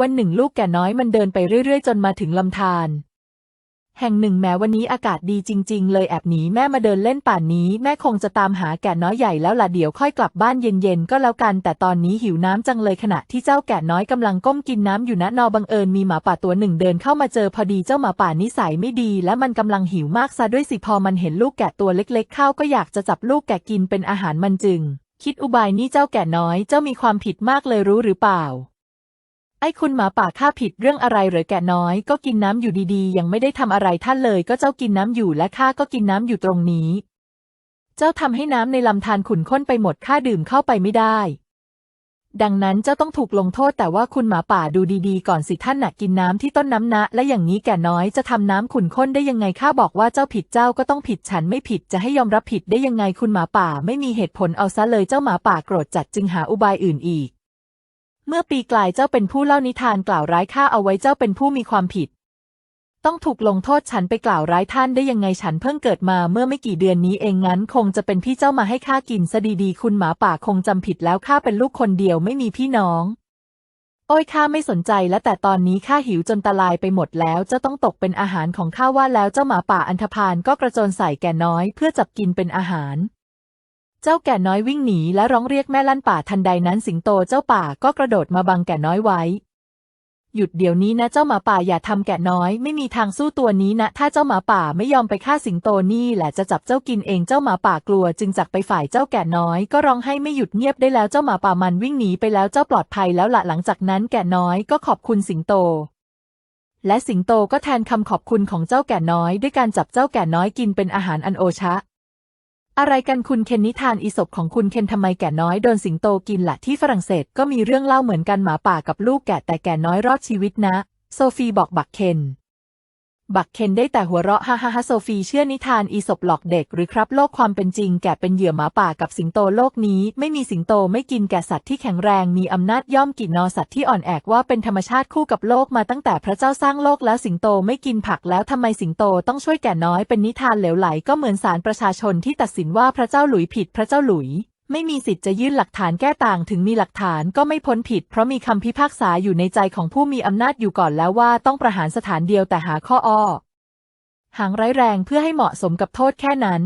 วันหนึ่งลูกแก่น้อยมันเดินไปเรื่อยๆ จนมาถึงลำธารแห่งหนึ่งแม้วันนี้อากาศดีจริง ๆ เลยแอบหนีแม่มาเดินเล่นป่านนี้ แม่คงจะตามหาแกะน้อยใหญ่แล้วล่ะเดี๋ยวค่อยกลับบ้านเย็นๆก็แล้วกัน แต่ตอนนี้หิวน้ำจังเลยขณะที่เจ้าแกะน้อยกำลังก้มกินน้ำอยู่นะนอบังเอิญมีหมาป่าตัวหนึ่งเดินเข้ามาเจอพอดีเจ้าหมาป่านิสัยไม่ดี และมันกำลังหิวมากซะด้วยสิพอมันเห็นลูกแกะตัวเล็ก ๆ เข้าก็อยากจะจับลูกแกะกินเป็นอาหารมันจึง คิดอุบายนี่เจ้าแกะน้อยเจ้ามีความผิดมากเลยรู้หรือเปล่า ไอ้คุณหมาป่าข้าผิดเรื่องอะไรหรือแกน้อย ก็กินน้ำอยู่ดีๆ ยังไม่ได้ทำอะไรท่านเลย ก็เจ้ากินน้ำอยู่และข้าก็กินน้ำอยู่ตรงนี้ เจ้าทำให้น้ำในลำธารขุ่นข้นไปหมดข้าดื่มเข้าไปไม่ได้ ดังนั้นเจ้าต้องถูกลงโทษแต่ว่าคุณหมาป่าดูดีๆ ก่อนสิท่านหน่ะกินน้ำที่ต้นน้ำนะ และอย่างนี้แก่น้อยจะทำน้ำขุ่นข้นได้ยังไงข้าบอกว่าเจ้าผิดเจ้าก็ต้องผิดฉันไม่ผิดจะให้ยอมรับผิดได้ยังไงคุณหมาป่าไม่มีเหตุผลเอาซะเลยเจ้าหมาป่าโกรธจัดจึงหาอุบายอื่นอีก เมื่อปีกลายเจ้าเป็นผู้เล่านิทานกล่าวร้ายข้าเอาไว้เจ้าเป็นผู้มีความผิด ต้องถูกลงโทษฉันไปกล่าวร้ายท่านได้ยังไงฉันเพิ่งเกิดมาเมื่อไม่กี่เดือนนี้เองงั้น คงจะเป็นพี่เจ้ามาให้ข้ากินซะดีๆ คุณหมาป่าคงจำผิดแล้วข้าเป็นลูกคนเดียวไม่มีพี่น้อง โอ้ยข้าไม่สนใจแล้วแต่ตอนนี้ข้าหิวจนตาลายไปหมดแล้วเจ้าต้องตกเป็นอาหารของข้าว่าแล้วเจ้าหมาป่าอันธพาลก็กระโจนใส่แก่น้อย เพื่อจับกินเป็นอาหาร เจ้าแก่น้อยวิ่งหนีและร้องเรียกแม่ลั่นป่าทันใดนั้นสิงโตเจ้าป่าก็กระโดดมาบังแก่น้อยไว้ หยุดเดี๋ยวนี้นะเจ้าหมาป่าอย่าทำแกะน้อยไม่มีทางสู้ตัวนี้นะ ถ้าเจ้าหมาป่าไม่ยอมไปฆ่าสิงโตนี่แหละจะจับเจ้ากินเองเจ้าหมาป่ากลัว จึงจักไปฝ่ายเจ้าแกะน้อย ก็ร้องให้ไม่หยุดเงียบได้แล้วเจ้าหมาป่ามันวิ่งหนีไปแล้วเจ้าปลอดภัยแล้วละหลังจากนั้นแกะน้อยก็ขอบคุณสิงโตและสิงโตก็แทนคำขอบคุณของเจ้าแกะน้อยด้วยการจับเจ้าแกะน้อยกินเป็นอาหารอันโอชะ อะไรกันคุณเคนนิทานอีศบของคุณเคนทำไมแก่น้อยโดนสิงโตกินละที่ฝรั่งเศสก็มีเรื่องเล่าเหมือนกันหมาป่ากับลูกแกะแต่แก่น้อยรอดชีวิตนะ โซฟีบอกบักเคน บักเคนได้แต่หัวเราะฮ่าฮ่าฮ่าโซฟีเชื่อนิทานอีสบหลอกเด็กหรือครับ โลกความเป็นจริงแกเป็นเหยื่อหมาป่ากับสิงโตโลกนี้ ไม่มีสิงโตไม่กินแกสัตว์ที่แข็งแรงมีอำนาจย่อมกินนอสัตว์ที่อ่อนแอกว่าเป็นธรรมชาติคู่กับโลกมาตั้งแต่พระเจ้าสร้างโลกแล้วสิงโตไม่กินผักแล้วทำไมสิงโตต้องช่วยแก่น้อยเป็นนิทานเหลวไหลก็เหมือนศาลประชาชนที่ตัดสินว่าพระเจ้าหลุยผิดพระเจ้าหลุย ไม่มีสิทธิ์จะยื่นหลักฐานแก้ต่างถึงมีหลักฐานก็ไม่พ้นผิด เพราะมีคำพิพากษาอยู่ในใจของผู้มีอำนาจอยู่ก่อนแล้วว่าต้องประหารสถานเดียวแต่หาข้ออ้อหางร้ายแรงเพื่อให้เหมาะสมกับโทษแค่นั้น